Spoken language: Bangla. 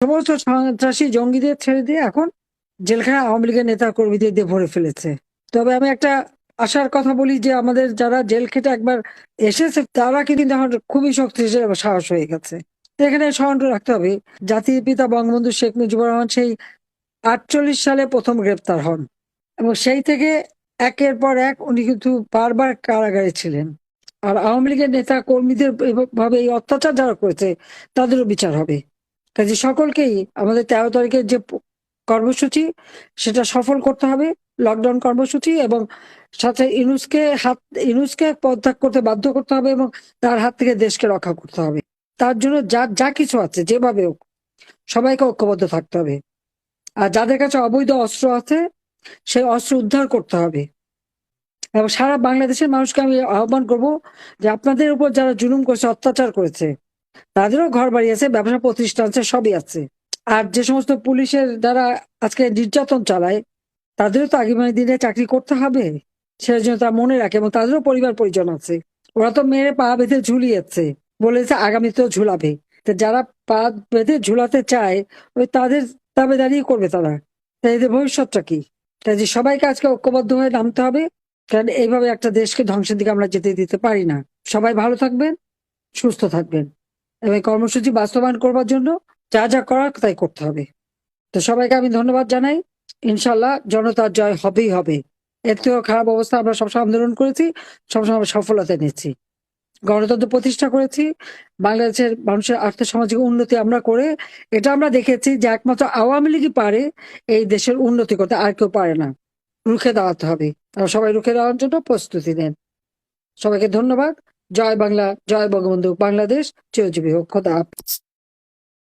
সমস্ত সন্ত্রাসী জঙ্গিদের ছেড়ে দিয়ে এখন জেলখানা আওয়ামী লীগের নেতা কর্মীদের দিয়ে ভরে ফেলেছে। তবে আমি একটা আশার কথা বলি যে আমাদের যারা জেল খেটে একবার এসেছে, তারা কিন্তু এখন খুবই শক্তিশালী সাহস হয়ে গেছে। এখানে স্মরণ রাখতে হবে, জাতির পিতা বঙ্গবন্ধু শেখ মুজিবুর রহমান সেই আটচল্লিশ সালে প্রথম গ্রেপ্তার হন এবং সেই থেকে একের পর এক উনি কিন্তু বারবার কারাগারে ছিলেন। আর আওয়ামী লীগের নেতা কর্মীদের ভাবে এই অত্যাচার যারা করেছে, তাদেরও বিচার হবে। কাজে সকলকেই আমাদের তেরো তারিখের যে কর্মসূচি, সেটা সফল করতে হবে লকডাউন কর্মসূচি এবং সাথে ইনুসকে হাত, ইনুসকে পদত্যাগ করতে বাধ্য করতে হবে এবং তার হাত থেকে দেশকে রক্ষা করতে হবে। তার জন্য যা যা কিছু আছে, যেভাবে হোক, সবাইকে ঐক্যবদ্ধ থাকতে হবে। আর যাদের কাছে অবৈধ অস্ত্র আছে, সেই অস্ত্র উদ্ধার করতে হবে। এবং সারা বাংলাদেশের মানুষকে আমি আহ্বান করব যে আপনাদের উপর যারা জুলুম করেছে, অত্যাচার করেছে তাদেরও ঘর বাড়ি আছে, ব্যবসা প্রতিষ্ঠান আছে, সবই আছে। আর যে সমস্ত পুলিশের দ্বারা আজকে নির্যাতন চালায়, তাদেরও তো আগামী দিনে চাকরি করতে হবে সেটার জন্য তারা মনে রাখে এবং তাদেরও পরিবার পরিজন আছে। ওরা তো মেরে পা বেঁধে ঝুলিয়েছে, বলেছে আগামীতেও ঝুলাবে। তো যারা পা বেঁধে ঝুলাতে চায়, ওই তাদের দাবিদারি করবে তারা। তাই এদের ভবিষ্যৎটা কি? কাজে সবাইকে আজকে ঐক্যবদ্ধ হয়ে নামতে হবে, কারণ এইভাবে একটা দেশকে ধ্বংসের দিকে আমরা যেতে দিতে পারি না। সবাই ভালো থাকবেন, সুস্থ থাকবেন। এবং কর্মসূচি বাস্তবায়ন করবার জন্য যা যা করার তাই করতে হবে। তো সবাইকে আমি ধন্যবাদ জানাই। ইনশাল্লাহ জনতার জয় হবেই হবে। এর থেকেও খারাপ অবস্থা আমরা সবসময় আন্দোলন করেছি, সবসময় আমরা সফলতা নিয়েছি গণতন্ত্র প্রতিষ্ঠা করেছি, বাংলাদেশের মানুষের আর্থসামাজিক উন্নতি আমরা করে, এটা আমরা দেখেছি যে একমাত্র আওয়ামী লীগই পারে এই দেশের উন্নতি করতে, আর কেউ পারে না। রুখে দাঁড়াতে হবে। সবাই রুখে দাঁড়ানোর জন্য প্রস্তুতি নেন। সবাইকে ধন্যবাদ। জয় বাংলা জয় বঙ্গবন্ধু বাংলাদেশ চিরজীবী হোক খোদা।